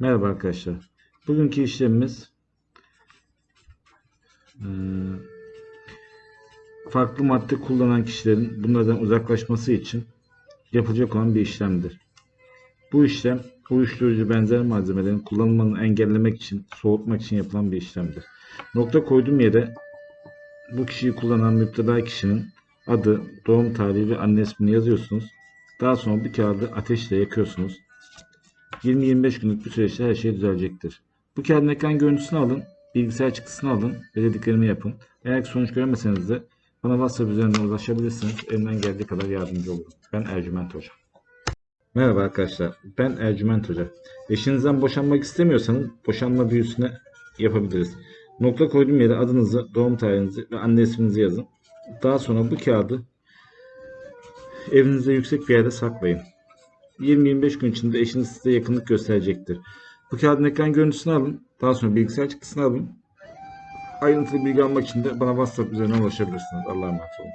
Merhaba arkadaşlar. Bugünkü işlemimiz eee, farklı madde kullanan kişilerin bunlardan uzaklaşması için yapılacak olan bir işlemdir. Bu işlem uyuşturucu benzer malzemelerin kullanılmanı engellemek için, soğutmak için yapılan bir işlemdir. Nokta koyduğum yere bu kişiyi kullanan müptela kişinin adı, doğum tarihi ve anne ismini yazıyorsunuz. Daha sonra bu kağıdı ateşle yakıyorsunuz. 20-25 günlük bir süreçte her şey düzelecektir. Bu kağıdın ekran görüntüsünü alın, bilgisayar çıktısını alın ve dediklerimi yapın. Eğer sonuç göremeseniz de bana WhatsApp üzerinden ulaşabilirsiniz. Elimden geldiği kadar yardımcı olurum. Ben Ercüment Hoca. Merhaba arkadaşlar, ben Ercüment Hoca. Eşinizden boşanmak istemiyorsanız boşanma büyüsüne yapabiliriz. Nokta koyduğum yere adınızı, doğum tarihinizi ve anne isminizi yazın. Daha sonra bu kağıdı evinizde yüksek bir yerde saklayın. 20-25 gün içinde eşiniz size yakınlık gösterecektir. Bu kağıdın ekran görüntüsünü alın. Daha sonra bilgisayar çıktısını alın. Ayrıntılı bilgi almak için de bana WhatsApp üzerinden ulaşabilirsiniz. Allah'a emanet olun.